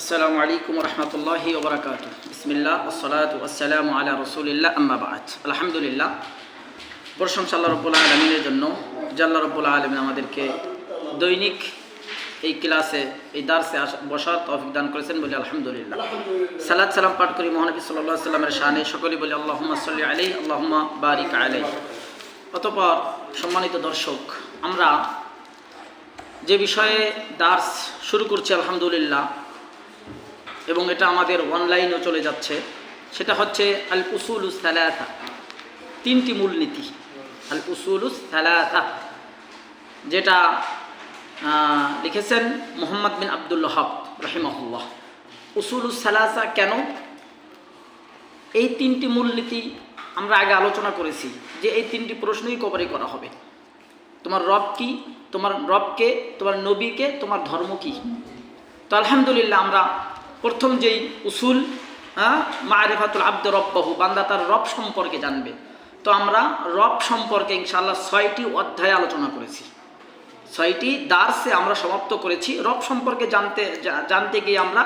আসসালামু আলাইকুম রহমতুল্লাহি ওবরাকাত। বিসমিল্লাহ ওসলাত ওয়াসালাম আলা রসুলিল্লাহ আম্মাবাদ আলহামদুলিল্লাহ। প্রশংসা আল্লাহ রব্বুল আলমিনের জন্য জাল্লা রব্বুল আলমিন আমাদেরকে দৈনিক এই ক্লাসে, এই দার্সে বসার তৌফিক দান করেছেন বলে আলহামদুলিল্লাহ। সালাদ সালাম পাঠ করি মহানবী সাল্লাহ সাল্লামের শানে, সকলেই বলি আল্লাহুম্মা সাল্লি আলাই আল্লাহুম্মা বারিক আলাই অতপর সম্মানিত দর্শক, আমরা যে বিষয়ে দার্স শুরু করছি, আলহামদুলিল্লাহ এবং এটা আমাদের অনলাইনেও চলে যাচ্ছে। সেটা হচ্ছে আল উসুলুস সালাথা তিনটি মূলনীতি। আল উসুলুস সালাথা যেটা লিখেছেন মোহাম্মদ বিন আবদুল্লাহ রহিমহুল্লাহ। উসুলুস সালাসা কেন? এই তিনটি মূলনীতি আমরা আগে আলোচনা করেছি যে এই তিনটি প্রশ্নই কভারই করা হবে। তোমার রব কি? তোমার রবকে? তোমার নবীকে? তোমার ধর্ম কি? তো আলহামদুলিল্লাহ আমরা প্রথম যেই উসুল হ্যাঁ মারেফাতুল আব্দ রব্বাহু, বান্দা তার রব সম্পর্কে জানবে। তো আমরা রব সম্পর্কে ইনশাল্লাহ ছয়টি অধ্যায় আলোচনা করেছি। ছয়টি দার্সে আমরা সমাপ্ত করেছি। রব সম্পর্কে জানতে জানতে গিয়ে আমরা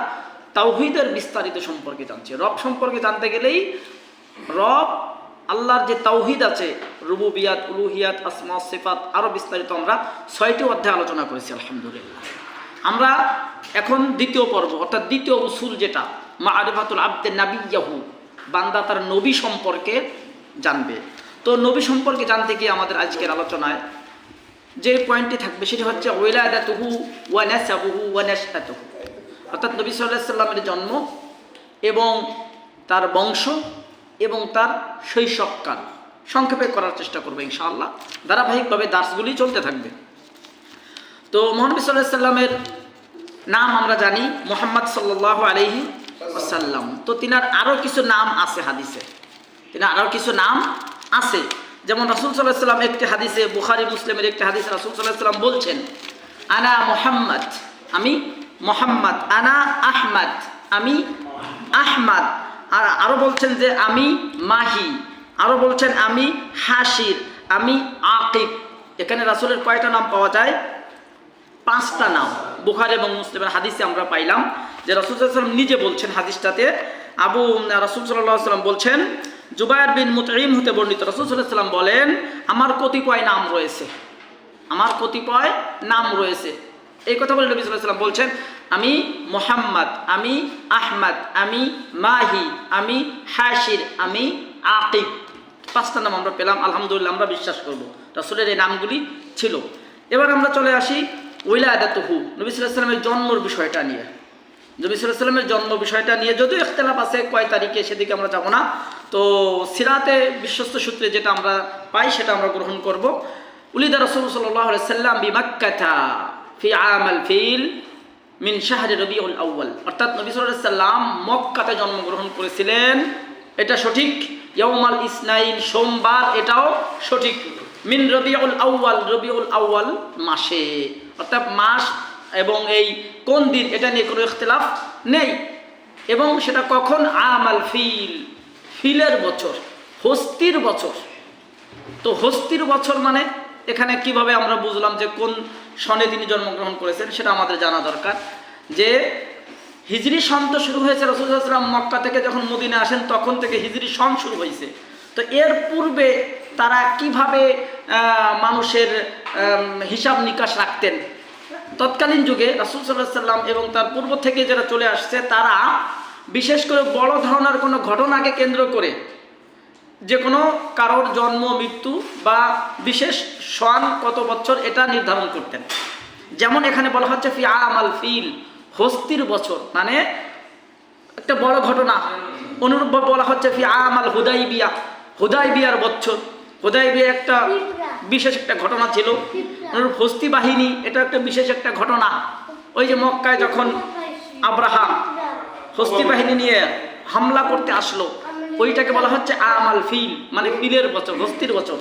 তাওহিদের বিস্তারিত সম্পর্কে জানছি। রব সম্পর্কে জানতে গেলেই রব, আল্লাহর যে তাওহিদ আছে, রুবুবিয়াত, উলুহিয়াত, আসমা, সিফাত আরও বিস্তারিত আমরা ছয়টি অধ্যায় আলোচনা করেছি, আলহামদুলিল্লাহ। আমরা এখন দ্বিতীয় পর্ব, অর্থাৎ দ্বিতীয় উসুল যেটা মা আরিফাতুল আব্দে নাবিয়াহু বান্দা তার নবী সম্পর্কে জানবে। তো নবী সম্পর্কে জানতে গিয়ে আমাদের আজকের আলোচনায় যে পয়েন্টটি থাকবে সেটি হচ্ছে, ওয়েলাদাতুহু ওয়া নাসাবুহু ওয়া নাশআতুহু অর্থাৎ নবী আলাইহি সাল্লামের জন্ম এবং তার বংশ এবং তার শৈশবকাল। সংক্ষেপে করার চেষ্টা করবে ইনশাআল্লাহ। ধারাবাহিকভাবে দাসগুলি চলতে থাকবে। তো মোহাম্মদ সাল্লাহ সাল্লামের নাম আমরা জানি মোহাম্মদ সাল্লাহ আলহি সাল্লাম তো তিনার আরও কিছু নাম আছে হাদিসে। তিনার আরও কিছু নাম আছে। যেমন রাসুল সাল্লাহ সাল্লাম একটি হাদিসে, বুখারি, মুসলিমের একটি হাদিসে রাসুল সাল্লাহ সাল্লাম বলছেন, আনা মোহাম্মদ। আমি মোহাম্মদ, আনা আহমদ। আমি আহমদ। আর আরও বলছেন যে, আমি মাহি। আরও বলছেন, আমি হাসির আমি আকিব। এখানে রাসুলের কয়টা নাম পাওয়া যায়? পাঁচটা নাম। বুখার এবং মুসলিমের হাদিসে আমরা পাইলাম যে রসুল সাল্লাম নিজে বলছেন হাদিসটাতে, আবু রসুল সাল্লাম বলছেন জুবায়ের বিন মুতরিম হতে বর্ণিত রসুল সাল্লাম বলেন, আমার কতিপয় নাম রয়েছে। আমার কতিপয় নাম রয়েছে। এই কথা বলে নবী সাল্লাম বলছেন, আমি মোহাম্মদ, আমি আহমদ, আমি মাহি, আমি হাসির আমি আকিব। পাঁচটা নাম আমরা পেলাম, আলহামদুলিল্লাহ আমরা বিশ্বাস করব। রাসুলের এই নামগুলি ছিল। এবার আমরা চলে আসি ওইলাদাতহু নবী সাল্লামের জন্মর বিষয়টা নিয়ে। নবী সাল্লামের জন্ম বিষয়টা নিয়ে যদিও ইখতলাফ আছে কয় তারিখে, সেদিকে আমরা যাব না। তো সিরাতে বিশ্বস্ত সূত্রে যেটা আমরা পাই, সেটা আমরা গ্রহণ করব। উলিদা রসুল সাল্লাহ সাল্লাম বিমাক্কাথা ফি আমাল ফিল মিন শাহরে রবিউল আউ্বাল অর্থাৎ নবী সাল্লাম মক্কাতে জন্মগ্রহণ করেছিলেন। এটা সঠিক? ইয়ৌমাল ইসনাইন, সোমবার, এটাও সঠিক। মিন রবিউল আউ্বাল রবিউল আউ্বাল মাসে। অর্থাৎ মাস এবং এই কোন দিন, এটা নিয়ে কোনো ইখতলাফ নেই। এবং সেটা কখন? আমাল ফিল, ফিলের বছর, হস্তির বছর। তো হস্তির বছর মানে এখানে কীভাবে আমরা বুঝলাম যে কোন সনে তিনি জন্মগ্রহণ করেছেন, সেটা আমাদের জানা দরকার। যে হিজরি সন তো শুরু হয়েছে রসুলাম মক্কা থেকে যখন মদিনে আসেন, তখন থেকে হিজরি সন শুরু হয়েছে। তো এর পূর্বে তারা কীভাবে মানুষের হিসাব নিকাশ রাখতেন। তৎকালীন যুগে রাসুল সাল্লাহ সাল্লাম এবং তার পূর্ব থেকে যারা চলে আসছে, তারা বিশেষ করে বড় ধরনের কোনো ঘটনাকে কেন্দ্র করে যে কোনো কারোর জন্ম, মৃত্যু বা বিশেষ সন কত বছর এটা নির্ধারণ করতেন। যেমন এখানে বলা হচ্ছে ফি আমাল ফিল, হস্তির বছর মানে একটা বড় ঘটনা। অনুরূপ বলা হচ্ছে ফি আমাল হুদাই বিয়া হুদাই বিয়ার বছর। বিয়া একটা বিশেষ একটা ঘটনা ছিল। হস্তি বাহিনী এটা একটা বিশেষ একটা ঘটনা। ওই যে মক্কায় যখন আব্রাহাম হস্তি বাহিনী নিয়ে হামলা করতে আসলো ওইটাকে বলা হচ্ছে আমাল ফিল মানে ফিলের বছর হস্তির বছর।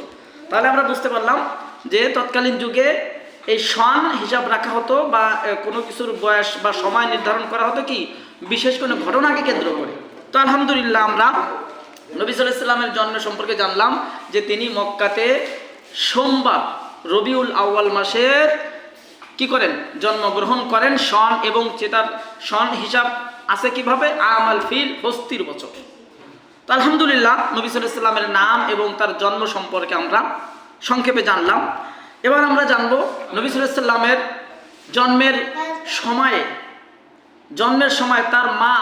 তাহলে আমরা বুঝতে পারলাম যে তৎকালীন যুগে এই সন হিসাব রাখা হতো বা কোনো কিছুর বয়স বা সময় নির্ধারণ করা হতো কি? বিশেষ কোনো ঘটনাকে কেন্দ্র করে। তো আলহামদুলিল্লাহ আমরা নবী সাল্লামের জন্ম সম্পর্কে জানলাম যে তিনি মক্কাতে সোমবার রবিউল আউয়াল মাসের কি করেন? জন্মগ্রহণ করেন সন এবং চেতার সন হিসাব আছে কীভাবে? আমাল ফিল হস্তির বছর। তো আলহামদুলিল্লাহ, নবী সাল্লামের নাম এবং তার জন্ম সম্পর্কে আমরা সংক্ষেপে জানলাম। এবার আমরা জানব নবী সাল্লামের জন্মের সময়ে, জন্মের সময় তার মা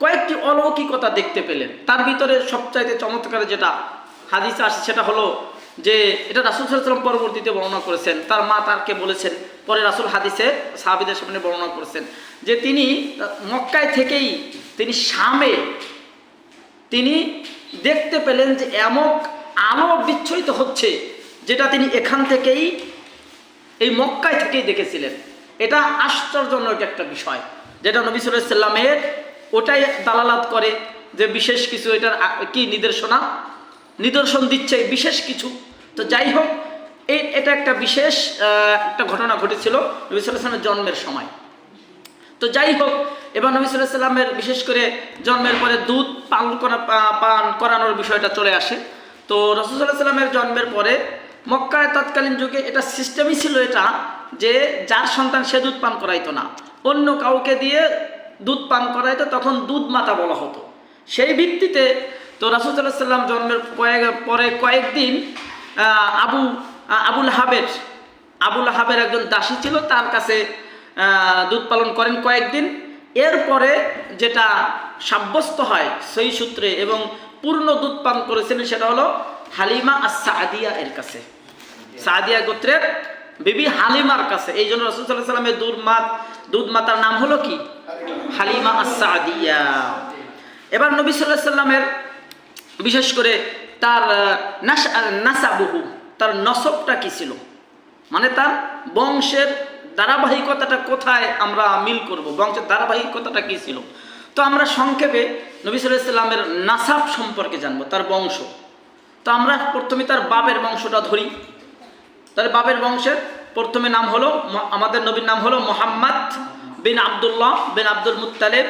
কয়েকটি অলৌকিকতা দেখতে পেলেন। তার ভিতরে সবচাইতে চমৎকার যেটা হাদিস আসে সেটা হলো যে এটা রাসুল সাল্লাম পরবর্তীতে বর্ণনা করেছেন। তার মা তারকে বলেছেন, পরে রাসুল হাদিসে সাহাবিদের সামনে বর্ণনা করেছেন যে তিনি মক্কায় থেকেই তিনি শামে তিনি দেখতে পেলেন যে এমক আলো বিচ্ছুরিত হচ্ছে যেটা তিনি এখান থেকেই, এই মক্কায় থেকেই দেখেছিলেন। এটা আশ্চর্যজনক একটা বিষয়, যেটা নবী সাল্লামের ওটাই দালালাত করে যে বিশেষ কিছু এটার কি নিদর্শনা? নিদর্শন দিচ্ছে বিশেষ কিছু। তো যাই হোক এই এটা একটা বিশেষ একটা ঘটনা ঘটেছিল নবী সাল্লামের জন্মের সময়। তো যাই হোক, এবার নবী সাল্লাহ সাল্লামের বিশেষ করে জন্মের পরে দুধ পান করা পান করানোর বিষয়টা চলে আসে। তো রসুল্লাহ সাল্লামের জন্মের পরে মক্কায় তৎকালীন যুগে এটা সিস্টেমই ছিল এটা যে যার সন্তান সে দুধ পান করাইতো না। অন্য কাউকে দিয়ে দুধ পান করাইতো, তখন দুধ মাতা বলা হতো। সেই ভিত্তিতে তো রাসুল্লাহ সাল্লাম জন্মের কয়েক, পরে কয়েকদিন আবু আবুল হাবের আবুল হাবের একজন দাসী ছিল, তার কাছে দুধ পালন করেন কয়েকদিন। এরপরে যেটা সাব্যস্ত হয় সেই সূত্রে এবং পূর্ণ দুধ পান করেছিলেন সেটা হলো হালিমা আর সাদিয়া এর কাছে। সাদিয়া গোত্রের বিবি হালিমার কাছে। এই জন্য রসুল সাল্লাহ সাল্লামের দুধ মাত, দুধ মাতার নাম হলো কি? হালিমা আর সাদিয়া এবার নবী সাল্লাহ সাল্লামের বিশেষ করে তার নাসাবুহু, তার নসবটা কি ছিল? মানে তার বংশের ধারাবাহিকতাটা কোথায় আমরা মিল করব? বংশের ধারাবাহিকতাটা কি ছিল? তো আমরা সংক্ষেপে নবী সাল্লাহ সাল্লামের নাসাব সম্পর্কে জানব, তার বংশ। তো আমরা প্রথমে তার বাপের বংশটা ধরি। তার বাপের বংশের প্রথমে নাম হলো আমাদের নবীর নাম হলো মোহাম্মদ বিন আবদুল্লাহ বিন আব্দুল মুত্তালেব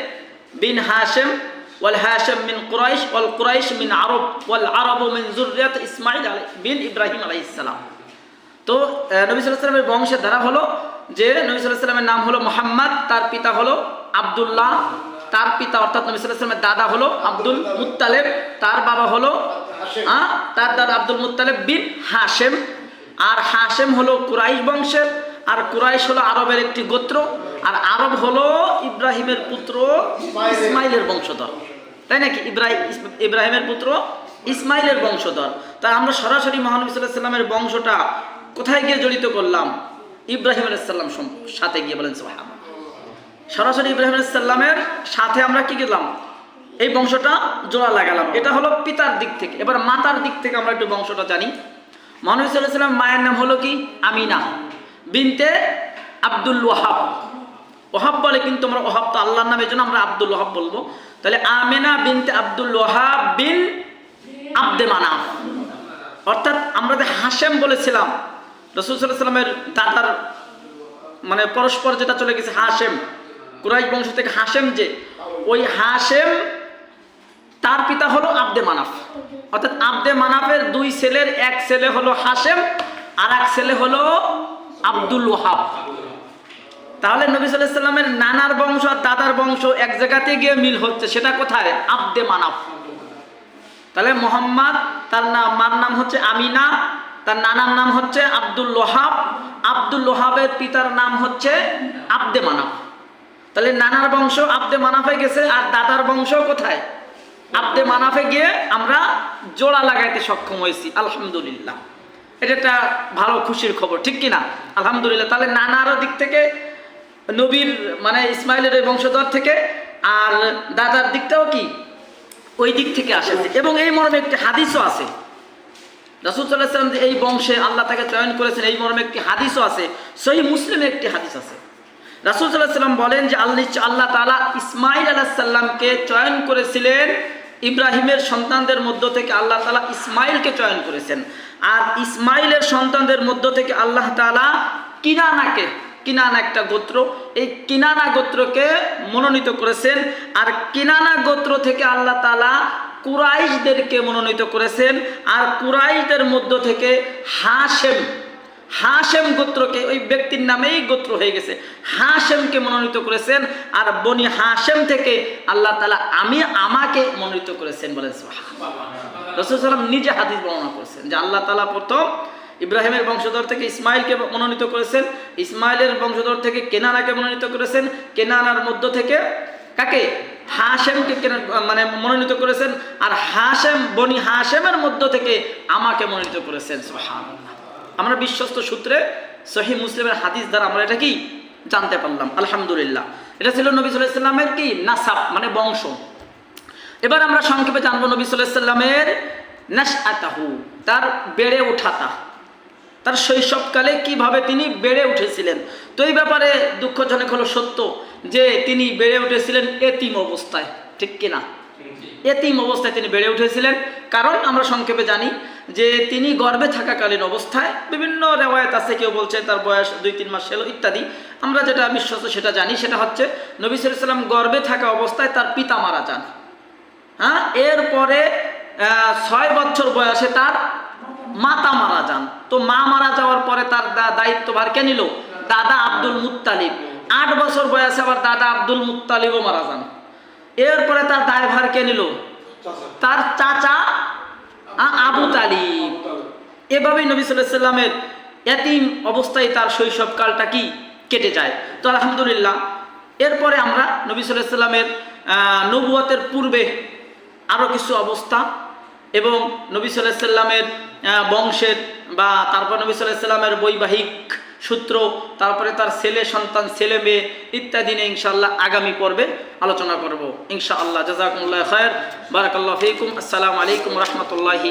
বিন হাশেম ওয়াল হাশেম মিন কুরাইশ ওয়াল কুরাইশ মিন আরব ওয়াল আরব মিন জুরিয়াত ইসমাইল বিন ইব্রাহিম আলাইহিস সালাম। তো নবী সাল্লামের বংশের ধারা হলো যে নবী সাল্লামের নাম হলো মোহাম্মদ তার পিতা হলো আবদুল্লাহ তার পিতা অর্থাৎ নবী সাল্লামের দাদা হলো আব্দুল মুত্তালেব তার বাবা হলো আহ, তার দাদা আব্দুল মুতালেব বিন হাশেম। আর হাশেম হলো কুরাইশ বংশের আর কুরাইশ হলো আরবের একটি গোত্র। আর আরব হলো ইব্রাহিমের পুত্র ইসমাইলের। বংশধর। তাই নাকি ইব্রাহিম ইব্রাহিমের পুত্র ইসমাইলের বংশধর? তাই আমরা সরাসরি মহানবী সাল্লাহ সাল্লামের বংশটা কোথায় গিয়ে জড়িত করলাম? ইব্রাহিম আলাইসাল্লাম সাথে গিয়ে বলেন সোহাব সরাসরি ইব্রাহিম আলাইসাল্লামের সাথে আমরা কি গেলাম? এই বংশটা জোড়া লাগালাম। এটা হলো পিতার দিক থেকে। এবার মাতার দিক থেকে আমরা একটু বংশটা জানি। মহানবী সাল্লাহ সাল্লাম মায়ের নাম হলো কি? আমিনা। বিনতে আব্দুল ওয়াহাব। ওহাব বলে, কিন্তু আমরা ওহাব তো আল্লাহর নাম জন্য আমরা আব্দুল ওহাব বলব। তাহলে আমেনা বিনতে আব্দুল ওয়াহাব বিন আব্দে মানাফ। অর্থাৎ আমরা যে হাশেম বলেছিলাম, রসুল সাল্লামের দাদার মানে পরস্পর যেটা চলে গেছে হাশেম, কুরাইশ বংশ থেকে হাশেম যে, ওই হাশেম তার পিতা হলো আব্দে মানাফ। অর্থাৎ আব্দে মানাফের দুই ছেলের, এক ছেলে হলো হাশেম আর এক ছেলে হলো আব্দুল ওহাব। তাহলে নবী সাল্লামের নানার বংশ আর দাদার বংশ এক জায়গাতে গিয়ে মিল হচ্ছে, সেটা কোথায়? আব্দে মানাফ। তাহলে মোহাম্মদ, তার নাম মার নাম হচ্ছে আমিনা, তার নানার নাম হচ্ছে আব্দুল লোহাব, আব্দুল লোহাবের পিতার নাম হচ্ছে আব্দে মানাফ। তাহলে নানার বংশ আব্দে মানাফে গেছে, আর দাদার বংশ কোথায়? আব্দে মানাফে গিয়ে আমরা জোড়া লাগাইতে সক্ষম হয়েছি, আলহামদুলিল্লাহ। এটা একটা ভালো খুশির খবর, ঠিক কি না আলহামদুলিল্লাহ, তাহলে নানারও দিক থেকে নবীর মানে ইসমাইলের এই বংশধর থেকে, আর দাদার দিকটাও কি? ওই দিক থেকে আসে এবং এই মর্মে একটি হাদিসও আছে। রাসুল সাল্লাহ যে এই বংশে আল্লাহ তাকে চয়ন করেছেন, এই মর্মে একটি হাদিসও আছে। সহি মুসলিমে একটি হাদিস আছে। রাসুল সাল্লাহ সাল্লাম বলেন যে, আল্লাহ আল্লাহ তালা ইসমাইল আলাহ সাল্লামকে চয়ন করেছিলেন। ইব্রাহিমের সন্তানদের মধ্য থেকে আল্লাহ তালা ইসমাইলকে চয়ন করেছেন। আর ইসমাইলের সন্তানদের মধ্য থেকে আল্লাহ তালা কিনানাকে কিনানা একটা গোত্র। এই কিনানা গোত্রকে মনোনীত করেছেন। আর কিনানা গোত্র থেকে আল্লাহ তালা কুরাইশদেরকে মনোনীত করেছেন। আর কুরাইশদের মধ্য থেকে হাশেম হাশেম গোত্রকে, ওই ব্যক্তির নামেই গোত্র হয়ে গেছে। হাশেমকে মনোনীত করেছেন। আর বনি হাশেম থেকে আল্লাহ তালা আমি, আমাকে মনোনীত করেছেন বলেন রসুল সাল্লাম নিজে হাদিস বর্ণনা করেছেন যে আল্লাহ তালা প্রথম ইব্রাহিমের বংশধর থেকে ইসমাইলকে মনোনীত করেছেন, ইসমাইলের বংশধর থেকে কেনানাকে মনোনীত করেছেন, কেনানার মধ্য থেকে কাকে? হাসেমকে মানে মনোনীত করেছেন, আর হাসেম বনি হাসেমের মধ্য থেকে আমাকে মনোনীত করেছেন আমরা বিশ্বস্ত সূত্রে সহি মুসলিমের হাদিস দ্বারা আমরা এটা কি? জানতে পারলাম, আলহামদুলিল্লাহ। এটা ছিল নবী সাল্লাহ ইসলামের কি? নাসাব মানে বংশ। এবার আমরা সংক্ষেপে জানব নবী সাল্লামের তার বেড়ে ওঠাতা তার শৈশবকালে কীভাবে তিনি বেড়ে উঠেছিলেন? তো এই ব্যাপারে দুঃখজনক হলো সত্য যে তিনি বেড়ে উঠেছিলেন এতিম অবস্থায়, ঠিক কিনা? এতিম অবস্থায় তিনি বেড়ে উঠেছিলেন। কারণ আমরা সংক্ষেপে জানি যে তিনি গর্ভে থাকাকালীন অবস্থায় বিভিন্ন রেওয়ায়ত আছে, কেউ বলছে তার বয়স দুই, তিন মাস ছিল ইত্যাদি। আমরা যেটা বিশ্বস্ত সেটা জানি, সেটা হচ্ছে নবী সাল্লাম গর্ভে থাকা অবস্থায় তার পিতা মারা যান। হ্যাঁ এরপরে ছয় বছর বয়সে তার মাতা মারা যান। তো মা মারা যাওয়ার পরে তার দায়িত্বভার কে নিল? দাদা আব্দুল মুত্তালিব। আট বছর বয়সে আবার দাদা আব্দুল মুত্তালিবও মারা যান। এরপরে তার দায়ভার কে নিল? তার চাচা আবু তালিব। এভাবেই নবী সাল্লামের এতিম অবস্থায় তার শৈশবকালটা কি কেটে যায়। তো আলহামদুলিল্লাহ, এরপরে আমরা নবী সাল্লামের নবুয়তের পূর্বে আরও কিছু অবস্থা এবং নবী সাল্লাহ সাল্লামের বংশের বা তারপর নবী সাল্লাহ সাল্লামের বৈবাহিক সূত্র, তারপরে তার ছেলে, সন্তান, ছেলে, মেয়ে ইত্যাদি নিয়ে ইনশাআল্লাহ আগামী পর্বে আলোচনা করব। ইনশাআল্লাহ জাজাকুল্লাহ খায়ের, বারাকাল্লাহ ফিকুম, আসসালামু আলাইকুম রহমতুল্লাহি